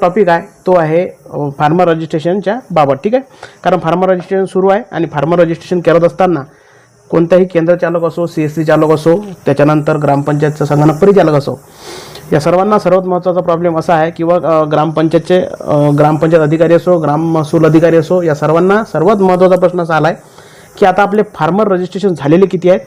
Topic आहे तो आहे फार्मर रजिस्ट्रेशनच्या बाबत ठीक आहे? कारण फार्मर रजिस्ट्रेशन सुरू आहे आणि फार्मर रजिस्ट्रेशन करत असताना कोणताही केंद्र चालक असो सी एस सी चालक असो त्याच्यानंतर ग्रामपंचायतचा संगणक परिचालक असो या सर्वांना सर्वात महत्त्वाचा प्रॉब्लेम असा आहे किंवा ग्रामपंचायतचे ग्रामपंचायत अधिकारी असो ग्राम महसूल अधिकारी असो या सर्वांना सर्वात महत्त्वाचा प्रश्न असा आला आहे की आता आपले फार्मर रजिस्ट्रेशन झालेले किती आहेत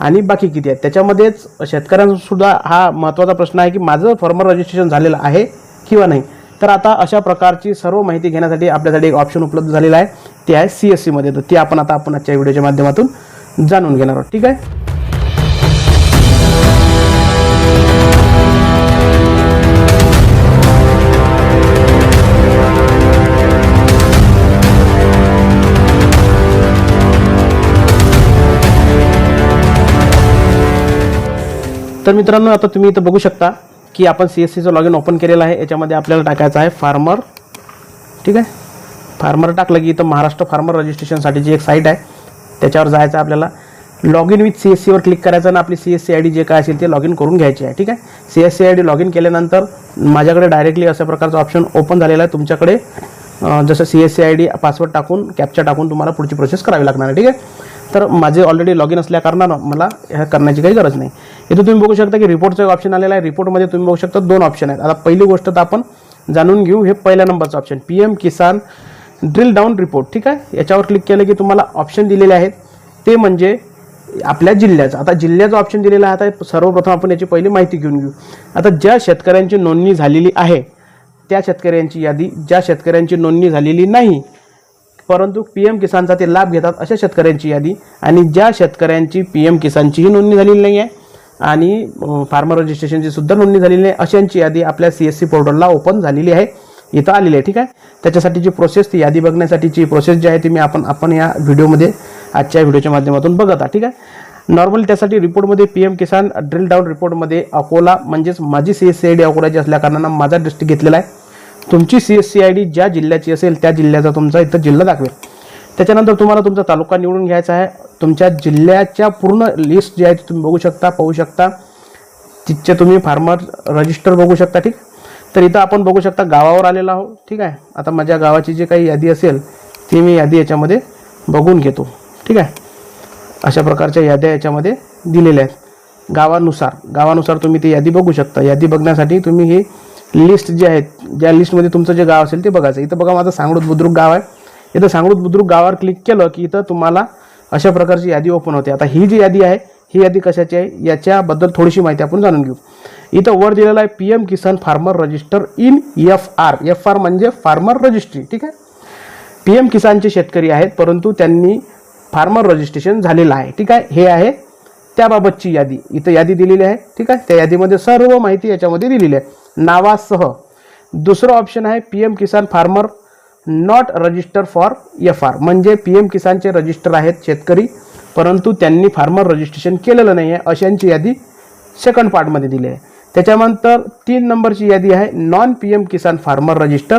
आणि बाकी किती आहेत? त्याच्यामध्येच शेतकऱ्यांसुद्धा हा महत्त्वाचा प्रश्न आहे की माझं फार्मर रजिस्ट्रेशन झालेलं आहे किंवा नाही. तर आता अशा प्रकारची सर्व माहिती घेण्यासाठी आपल्यासाठी एक ऑप्शन उपलब्ध झालेला आहे. ते आहे सी एस सीमध्ये तर ती आपण आता आपण आजच्या व्हिडिओच्या माध्यमातून जाणून घेणार आहोत. ठीक आहे? तर मित्रांनो आता तुम्ही इथं बघू शकता की आपण सी एस सीचं लॉग इन ओपन केलेलं आहे. याच्यामध्ये आपल्याला टाकायचं आहे फार्मर ठीक आहे? फार्मर टाकलं की इथं महाराष्ट्र फार्मर रजिस्ट्रेशनसाठी जी एक साईट आहे त्याच्यावर जायचं आहे आपल्याला. Log in with C S सीवर क्लिक करायचं आणि आपली C S C I D जे काय असेल ते लॉग इन करून घ्यायची आहे. ठीक आहे? C S C I D log in केल्यानंतर माझ्याकडे डायरेक्टली अशा प्रकारचं ऑप्शन ओपन झालेलं आहे. तुमच्याकडे जसं C S C I D password टाकून कॅप्चा टाकून तुम्हाला पुढची प्रोसेस करावी लागणार आहे. ठीक आहे? तर माझे ऑलरेडी लॉग इन असल्या कारणानं मला ह्या करण्याची काही गरज नाही. इथं तुम्ही बघू शकता की रिपोर्टचं एक ऑप्शन आलेला आहे. रिपोर्टमध्ये तुम्ही बघू शकता दोन ऑप्शन आहेत. आता पहिली गोष्ट तर आपण जाणून घेऊ हे पहिल्या नंबरचं option P M Kisan drill down report ठीक आहे? याच्यावर क्लिक केलं की तुम्हाला ऑप्शन दिलेले आहेत. ते म्हणजे आपल्या जिल्ह्याचं. आता जिल्ह्याचं ऑप्शन दिलेलं आहे. आता सर्वप्रथम आपण याची पहिली माहिती घेऊन घेऊ. आता ज्या शेतकऱ्यांची नोंदणी झालेली आहे त्या शेतकऱ्यांची यादी ज्या शेतकऱ्यांची नोंदणी झालेली नाही परंतु पी एम किसानचा ते लाभ घेतात अशा शेतकऱ्यांची यादी. आणि ज्या शेतकऱ्यांची पी एम किसानचीही नोंदणी झालेली नाही आहे आणि फार्मर रजिस्ट्रेशनची सुद्धा नोंदणी झालेली नाही अशांची यादी आपल्या सी एस सी पोर्टलला ओपन झालेली आहे. इथं आलेली आहे ठीक आहे? त्याच्यासाठीची प्रोसेस ती यादी बघण्यासाठीची प्रोसेस जी आहे ती मी आपण आपण या व्हिडिओमध्ये आजच्या व्हिडिओच्या माध्यमातून बघत आहात ठीक आहे? नॉर्मल त्यासाठी रिपोर्टमध्ये P M Kisan drill down रिपोर्टमध्ये Akola म्हणजेच माझी C S C I D अकोलाची असल्याकारणानं माझा डिस्ट्रिक्ट घेतलेला आहे. तुमची C S C I D ज्या जिल्ह्याची असेल त्या जिल्ह्याचा तुमचा इथं जिल्हा दाखवेल. त्याच्यानंतर तुम्हाला तुमचा तालुका निवडून घ्यायचा आहे. तुमच्या जिल्ह्याच्या पूर्ण लिस्ट जी आहे ती तुम्ही बघू शकता पाहू शकता. तिथचे तुम्ही फार्मर रजिस्टर बघू शकता ठीक? तर इथं आपण बघू शकता गावावर आलेलो आहो ठीक आहे? आता माझ्या गावाची जी काही यादी असेल ती मी यादी याच्यामध्ये बघून घेतो ठीक आहे? अशा प्रकारच्या याद्या याच्यामध्ये दिलेल्या आहेत. गावानुसार गावानुसार तुम्ही ती यादी बघू शकता. यादी बघण्यासाठी तुम्ही ही लिस्ट जी आहे ज्या लिस्टमध्ये तुमचं जे गाव असेल ते बघायचं. इथं बघा माझं सांगडूत बुद्रुक गाव आहे. इथं सांगडूत बुद्रुक गावावर क्लिक केलं की इथं तुम्हाला अशा प्रकारची यादी ओपन होते. आता ही जी यादी आहे ही यादी कशाची आहे? याच्याबद्दल थोडीशी माहिती आपण जाणून घेऊ. इथं वर दिलेलं आहे P M Kisan farmer register in F R F R म्हणजे फार्मर रजिस्ट्री ठीक आहे? पी एम किसानचे शेतकरी आहेत परंतु त्यांनी फार्मर रजिस्ट्रेशन झालेलं आहे ठीक आहे? हे आहे त्याबाबतची यादी. इथं यादी दिलेली आहे. ठीक आहे? त्या यादीमध्ये सर्व माहिती याच्यामध्ये दिलेली आहे. नावासह दुसरं ऑप्शन आहे P M Kisan farmer not register for F R म्हणजे पी एम किसानचे रजिस्टर आहेत शेतकरी परंतु त्यांनी फार्मर रजिस्ट्रेशन केलेलं नाही आहे. अशांची यादी सेकंड पार्टमध्ये दिली आहे. त्याच्यानंतर तीन नंबरची यादी आहे non P M Kisan farmer register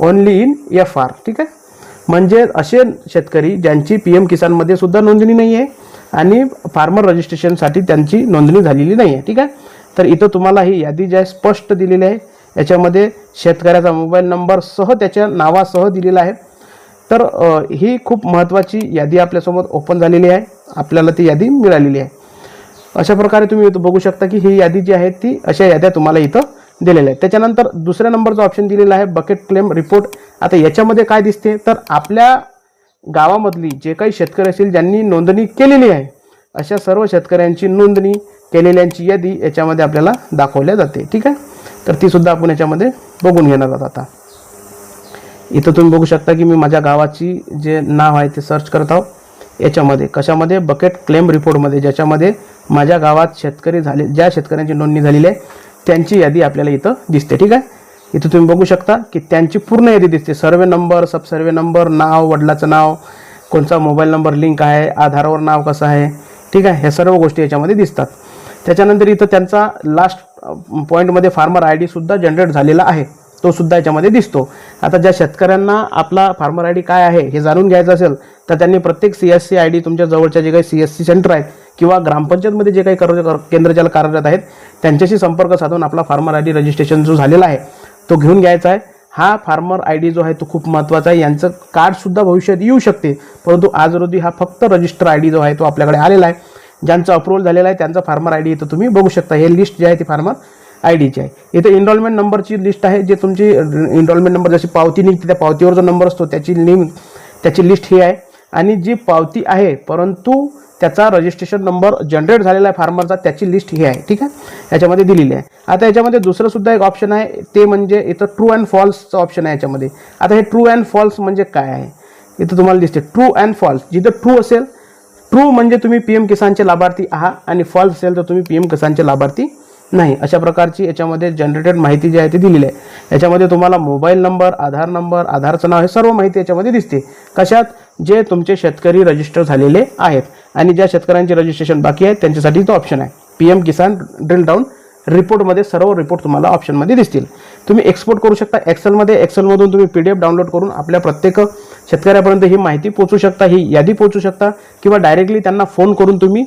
only in F R ठीक आहे? म्हणजे असे शेतकरी ज्यांची पी एम किसानमध्ये सुद्धा नोंदणी नाही आहे आणि फार्मर रजिस्ट्रेशनसाठी त्यांची नोंदणी झालेली नाही आहे ठीक आहे? तर इथं तुम्हाला ही यादी जी आहे स्पष्ट दिलेली आहे. याच्यामध्ये शेतकऱ्याचा मोबाईल नंबर सह त्याच्या नावासह दिलेला आहे. तर ही खूप महत्त्वाची यादी आपल्यासमोर ओपन झालेली आहे. आपल्याला ती यादी मिळालेली आहे. अशा प्रकारे तुम्ही इथं बघू शकता की ही यादी जी आहे ती अशा याद्या तुम्हाला इथं दिलेल्या आहेत. त्याच्यानंतर दुसऱ्या नंबरचा ऑप्शन दिलेला आहे बकेट क्लेम रिपोर्ट आता याच्यामध्ये काय दिसते? तर आपल्या गावामधली जे काही शेतकरी असतील ज्यांनी नोंदणी केलेली आहे अशा सर्व शेतकऱ्यांची नोंदणी केलेल्यांची यादी याच्यामध्ये आपल्याला दाखवल्या जाते. ठीक आहे? तर ती सुद्धा आपण याच्यामध्ये बघून घेणार आहोत आता. इथं तुम्ही बघू शकता की मी माझ्या गावाची जे नाव आहे ते सर्च करत आहोत. याच्यामध्ये कशामध्ये? बकेट क्लेम रिपोर्टमध्ये ज्याच्यामध्ये माझ्या गावात शेतकरी झाले ज्या शेतकऱ्यांची नोंदणी झालेली आहे त्यांची यादी आपल्याला इथं दिसते. ठीक आहे? इथं तुम्ही बघू शकता की त्यांची पूर्ण यादी दिसते. सर्वे नंबर सबसर्वे नंबर नाव वडिलाचं नाव कोणचा मोबाईल नंबर लिंक आहे आधारावर नाव कसं आहे ठीक आहे? ह्या सर्व गोष्टी याच्यामध्ये दिसतात. त्याच्यानंतर इथं त्यांचा लास्ट पॉईंटमध्ये फार्मर आय डीसुद्धा जनरेट झालेला आहे. तो सुद्धा याच्यामध्ये दिसतो. आता ज्या शेतकऱ्यांना आपला फार्मर आय डी काय आहे हे जाणून घ्यायचं असेल तर त्यांनी प्रत्येक C S C I D तुमच्या जवळच्या जे काही सी एस सी सेंटर आहेत किंवा ग्रामपंचायतमध्ये जे काही कर्ज केंद्र ज्याला कार्यरत आहेत त्यांच्याशी संपर्क साधून आपला फार्मर आय डी रजिस्ट्रेशन जो झालेला आहे तो घेऊन घ्यायचा आहे. हा फार्मर आय डी जो आहे तो खूप महत्त्वाचा आहे. यांचं कार्डसुद्धा भविष्यात येऊ शकते. परंतु आज रोजी हा फक्त रजिस्टर आय डी जो आहे तो आपल्याकडे आलेला आहे. ज्यांचं अप्रुव्हल झालेला आहे त्यांचा फार्मर आय डी इथं तुम्ही बघू शकता. हे लिस्ट जे आहे ती फार्मर आय डीची आहे. इथे इनरॉलमेंट नंबरची लिस्ट आहे. जे तुमची इनरॉलमेंट नंबर जशी पावती निघते त्या पावतीवर जो नंबर असतो त्याची लिंक त्याची लिस्ट ही आहे. आणि जी पावती आहे परंतु त्याचा रजिस्ट्रेशन नंबर जनरेट झालेला आहे फार्मरचा त्याची लिस्ट ही आहे ठीक आहे? याच्यामध्ये दिलेली आहे. आता याच्यामध्ये दुसरं सुद्धा एक ऑप्शन आहे ते म्हणजे इथं ट्रू अँड फॉल्सचं ऑप्शन आहे याच्यामध्ये. आता हे ट्रू अँड फॉल्स म्हणजे काय आहे? इथं तुम्हाला दिसते ट्रू अँड फॉल्स जिथं ट्रू असेल ट्रू म्हणजे तुम्ही पी एम किसानचे लाभार्थी आहात आणि फॉल्स असेल तर तुम्ही पी एम किसानचे लाभार्थी नाही. अशा प्रकारची याच्यामध्ये जनरेटेड माहिती जी आहे ती दिलेली आहे. याच्यामध्ये तुम्हाला मोबाईल नंबर आधार नंबर आधारचं नाव हे सर्व माहिती याच्यामध्ये दिसते. कशात? जे तुमचे शेतकरी रजिस्टर झालेले आहेत. आणि ज्या शेतकऱ्यांचे रजिस्ट्रेशन बाकी आहे त्यांच्यासाठी तो ऑप्शन आहे. P M Kisan drill down रिपोर्टमध्ये सर्व रिपोर्ट तुम्हाला ऑप्शनमध्ये दिसतील. तुम्ही एक्सपोर्ट करू शकता एक्सेलमध्ये एक्सेलमधून तुम्ही पी डी एफ डाउनलोड करून आपल्या प्रत्येक शेतकऱ्यापर्यंत ही माहिती पोचू शकता ही यादी पोचू शकता किंवा डायरेक्टली त्यांना फोन करून तुम्ही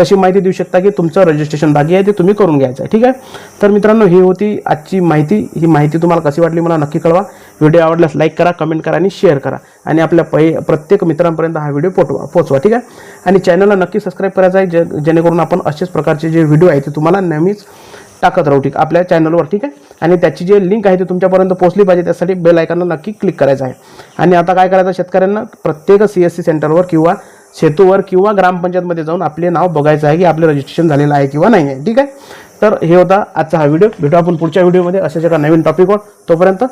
तशी माहिती देऊ शकता की तुमचं रजिस्ट्रेशन बाकी आहे ते तुम्ही करून घ्यायचं आहे. ठीक आहे? तर मित्रांनो ही होती आजची माहिती. ही माहिती तुम्हाला कशी वाटली मला नक्की कळवा. व्हिडिओ आवडल्यास लाईक करा कमेंट करा आणि शेअर करा. आणि आपल्या पै प्रत्येक मित्रांपर्यंत हा व्हिडिओ पोटवा पोचवा. ठीक आहे? आणि चॅनलला नक्की सबस्क्राईब करायचं आहे जे जेणेकरून आपण असेच प्रकारचे जे व्हिडिओ आहे ते तुम्हाला नेहमीच टाकत राहू. ठीक आपल्या चॅनलवर ठीक आहे? आणि त्याची जे लिंक आहे ती तुमच्यापर्यंत पोहोचली पाहिजे त्यासाठी बेल आयकॉनला नक्की क्लिक करायचं आहे. आणि आता काय करायचं शेतकऱ्यांना प्रत्येक सी एस सी सेंटरवर किंवा सेतूवर किंवा ग्रामपंचायतमध्ये जाऊन आपले नाव बघायचं आहे की आपलं रजिस्ट्रेशन झालेलं आहे किंवा नाही आहे. ठीक आहे? तर हे होता आजचा हा व्हिडिओ भेटू आपण पुढच्या व्हिडिओमध्ये अशाच एका नवीन टॉपिकवर तोपर्यंत